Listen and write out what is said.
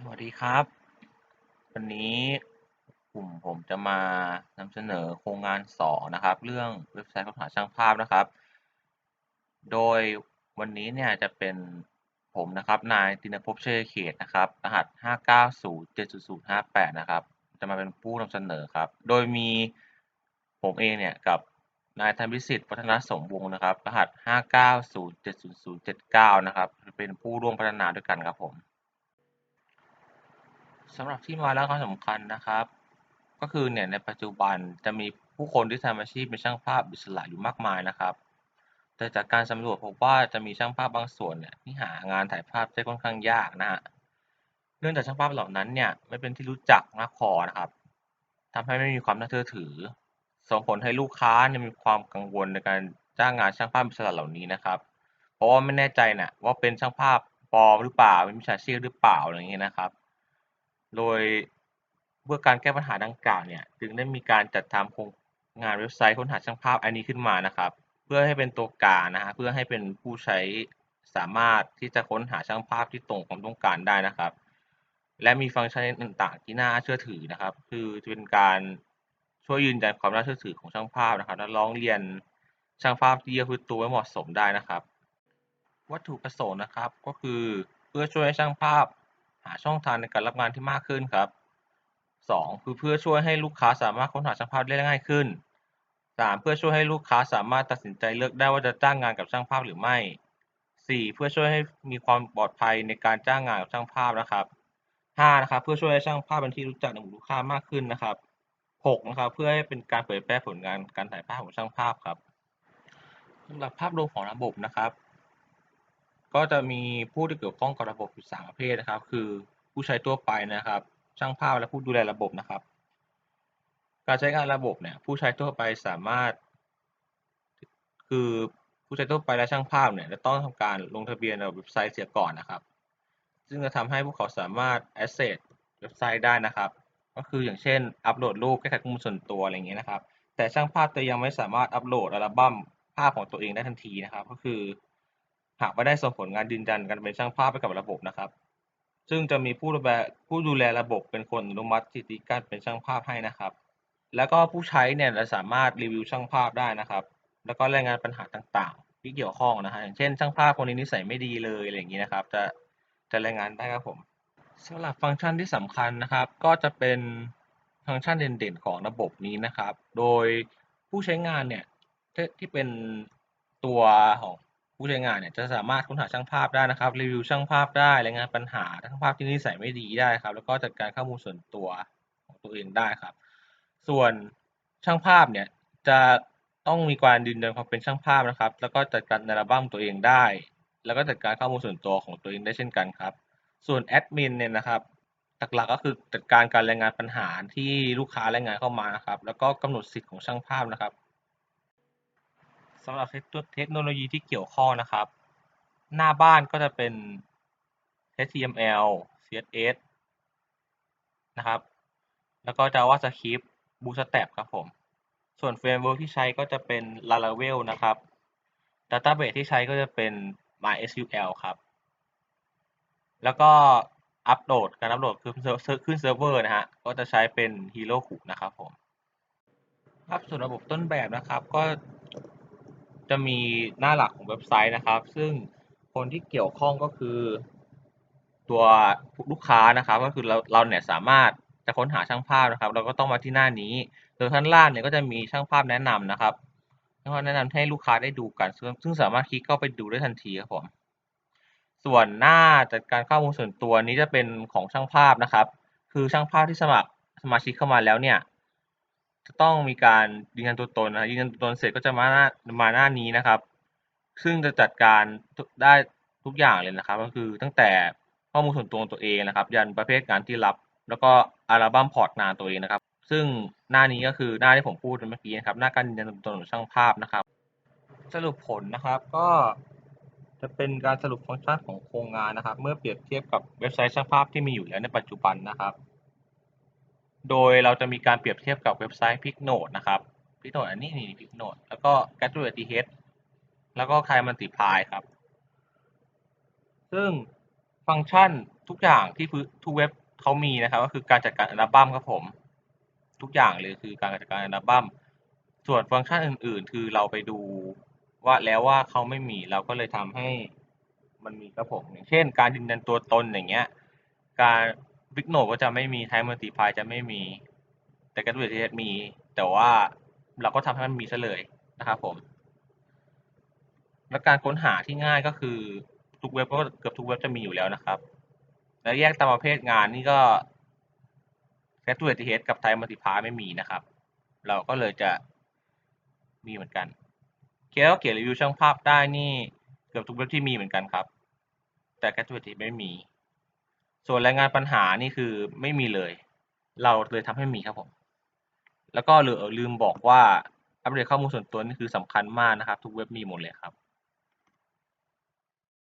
สวัสดีครับ วันนี้กลุ่มผมจะมานำเสนอโครงงานสอนะครับ เรื่องเว็บไซต์ค้นหาช่างภาพนะครับ โดยวันนี้เนี่ยจะเป็นผมนะครับนายตินภพเชยเขตนะครับรหัส 5907058 นะครับ จะมาเป็นผู้นำเสนอครับ โดยมีผมเองเนี่ยกับนายธนพิสิทธิ์พัฒนาสมวงนะครับ รหัส 5907079 นะครับ เป็นผู้ร่วมพัฒนาด้วยกันครับผม สำหรับที่มาและความสำคัญนะครับ ก็คือเนี่ยในปัจจุบันจะมีผู้คนที่ทำอาชีพเป็นช่างภาพอิสระอยู่มากมายนะครับ แต่จากการสำรวจพบว่าจะมีช่างภาพบางส่วนเนี่ยที่หางานถ่ายภาพได้ค่อนข้างยากนะฮะเนื่องจากช่างภาพเหล่านั้นเนี่ยไม่เป็นที่รู้จักมากพอนะครับทำให้ไม่มีความน่าเชื่อถือ ส่งผลให้ลูกค้าเนี่ยมีความกังวลในการจ้างงานช่างภาพอิสระเหล่านี้นะครับ เพราะว่าไม่แน่ใจนะว่าเป็นช่างภาพปลอมหรือเปล่าเป็นมิจฉาชีพหรือเปล่าอะไรอย่างเงี้ยนะครับ โดยเพื่อการแก้ปัญหาดังกล่าวเนี่ย จึงได้มีการจัดทำโครงงานเว็บไซต์ค้นหาช่างภาพอันนี้ขึ้นมานะครับ เพื่อให้เป็นตัวกลางนะฮะเพื่อให้เป็นผู้ใช้สามารถที่จะค้นหาช่างภาพที่ตรงความต้องการได้นะครับ และมีฟังก์ชันต่างๆที่น่าเชื่อถือนะครับ คือจะเป็นการช่วยยืนยันความน่าเชื่อถือของช่างภาพนะครับ และร้องเรียนช่างภาพที่ประพฤติตัวไม่เหมาะสมได้นะครับ วัตถุประสงค์นะครับก็คือเพื่อช่วยให้ช่างภาพาช่องทางในการรับงานที่มากขึ้นครับสองคือเพื่อช่วยให้ลูกค้าสามารถค้นหาช่างภาพได้ง่ายขึ้นสามเพื่อช่วยให้ลูกค้าสามารถตัดสินใจเลือกได้ว่าจะจ้างงานกับช่างภาพหรือไม่สี่เพื่อช่วยให้มีความปลอดภัยในการจ้างงานกับช่างภาพนะครับห้านะครับเพื่อช่วยให้ช่างภาพเป็นที่รู้จักในหมู่ลูกค้ามากขึ้นนะครับหกนะครับเพื่อให้เป็นการเผยแพร่ผลงานการถ่ายภาพของช่างภาพครับสำหรับภาพรวมของระบบนะครับ ก็จะมีผู้ที่เกี่ยวข้องกับระบบอยู่สามประเภทนะครับ คือผู้ใช้ทั่วไปนะครับ ช่างภาพและผู้ดูแลระบบนะครับ การใช้งานระบบเนี่ยผู้ใช้ทั่วไปสามารถ คือผู้ใช้ทั่วไปและช่างภาพเนี่ยจะต้องทำการลงทะเบียนในเว็บไซต์เสียก่อนนะครับ ซึ่งจะทำให้พวกเขาสามารถ access เว็บไซต์ได้นะครับ ก็คืออย่างเช่น อัปโหลดรูปแก้ไขข้อมูลส่วนตัวอะไรอย่างเงี้ยนะครับ แต่ช่างภาพจะยังไม่สามารถอัปโหลดอัลบั้มภาพของตัวเองได้ทันทีนะครับ ก็คือ หากไม่ได้ส่งผลงานยืนยันการเป็นช่างภาพไปกับระบบนะครับ ซึ่งจะมีผู้ดูแลผู้ดูแลระบบเป็นคนอนุมัติสิทธิการเป็นช่างภาพให้นะครับ แล้วก็ผู้ใช้เนี่ยจะสามารถรีวิวช่างภาพได้นะครับ แล้วก็รายงานปัญหาต่างๆ ที่เกี่ยวข้องนะฮะอย่างเช่นช่างภาพคนนี้นิสัยไม่ดีเลยอะไรอย่างนี้นะครับ จะจะรายงานได้ครับผมสำหรับฟังก์ชันที่สำคัญนะครับ ก็จะเป็นฟังก์ชันเด่นๆ ของระบบนี้นะครับ โดยผู้ใช้งานเนี่ยที่เป็นตัวของ ผู้ใช้งานเนี่ยจะสามารถค้นหาช่างภาพได้นะครับ รีวิวช่างภาพได้รายงานปัญหาช่างภาพที่นิสัยไม่ดีได้ครับ แล้วก็จัดการข้อมูลส่วนตัวของตัวเองได้ครับ ส่วนช่างภาพเนี่ยจะต้องมีการยืนยันความเป็นช่างภาพนะครับ แล้วก็จัดการในอัลบั้มตัวเองได้ แล้วก็จัดการข้อมูลส่วนตัวของตัวเองได้เช่นกันครับ ส่วนแอดมินเนี่ยนะครับหลักๆก็คือจัดการการรายงานปัญหาที่ลูกค้ารายงานเข้ามานะครับ แล้วก็กำหนดสิทธิ์ของช่างภาพนะครับ สำหรับเทคโนโลยีที่เกี่ยวข้องนะครับ หน้าบ้านก็จะเป็น HTML CSS นะครับ แล้วก็ JavaScript Bootstrap ครับผม ส่วนเฟรมเวิร์กที่ใช้ก็จะเป็น Laravel นะครับ Database ที่ใช้ก็จะเป็น MySQL ครับ แล้วก็อัปโหลดการอัปโหลดคือขึ้นเซิร์ฟเวอร์นะฮะ ก็จะใช้เป็น Heroku นะครับผม ครับส่วนระบบต้นแบบนะครับก็ จะมีหน้าหลักของเว็บไซต์นะครับ ซึ่งคนที่เกี่ยวข้องก็คือ ตัวลูกค้านะครับ ก็คือเราเราเนี่ยสามารถจะค้นหาช่างภาพนะครับ เราก็ต้องมาที่หน้านี้โดยข้างล่างเนี่ยก็จะมีช่างภาพแนะนำนะครับช่างภาพแนะนำให้ลูกค้าได้ดูกัน ซึ่งสามารถคลิกเข้าไปดูได้ทันทีครับผมส่วนหน้าจัดการข้อมูลส่วนตัวนี้จะเป็นของช่างภาพนะครับ คือช่างภาพที่สมัครสมาชิกเข้ามาแล้วเนี่ย จะต้องมีการยืนยันตัวตนนะยืนยันตัวตนเสร็จก็จะมาหน้ามาหน้านี้นะครับ ซึ่งจะจัดการได้ทุกอย่างเลยนะครับ ก็คือตั้งแต่ข้อมูลส่วนตัวตัวเองนะครับ ยันประเภทงานที่รับ แล้วก็อัลบั้มพอร์ตงานตัวเองนะครับ ซึ่งหน้านี้ก็คือหน้าที่ผมพูดเมื่อกี้นะครับ หน้าการยืนยันตัวตนของช่างภาพนะครับ สรุปผลนะครับก็จะเป็นการสรุปฟังก์ชันของโครงงานนะครับ เมื่อเปรียบเทียบกับเว็บไซต์ช่างภาพที่มีอยู่แล้วในปัจจุบันนะครับ โดยเราจะมีการเปรียบเทียบกับเว็บไซต์ Picknote นะครับ Picknote อันนี้นี่ Picknote แล้วก็ Graduate TH แล้วก็ Kai Multiply ครับ ซึ่งฟังก์ชันทุกอย่างที่ทุกเว็บเขามีนะครับ ก็คือการจัดการอัลบั้มครับผม ทุกอย่างเลยคือการจัดการอัลบั้ม ส่วนฟังก์ชันอื่น ๆ คือเราไปดูว่าแล้วว่าเขาไม่มีเราก็เลยทำให้มันมีครับผมอย่างเช่น การยืนยันตัวตนอย่างเงี้ย การ บิ๊กโนก็จะไม่มีไทม์มัลติพายจะไม่มี แต่การดูเทสมี แต่ว่าเราก็ทำให้มันมีซะเลยนะครับผม และการค้นหาที่ง่ายก็คือทุกเว็บก็เกือบทุกเว็บจะมีอยู่แล้วนะครับ แล้วแยกตามประเภทงานนี่ก็แคท t ูเอทีเกับไทม์มัลติพายไม่มีนะครับ เราก็เลยจะมีเหมือนกันเขียนแล้วเขียนรีวิวช่างภาพได้นี่เกือบทุกเว็บที่มีเหมือนกันครับ แต่แคท t ูเอทีไม่มี ส่วนรายงานปัญหานี่คือไม่มีเลย เราเลยทำให้มีครับผม แล้วก็ลืมลืมบอกว่าอัปเดตข้อมูลส่วนตัวนี่คือสำคัญมากนะครับ ทุกเว็บมีหมดเลยครับ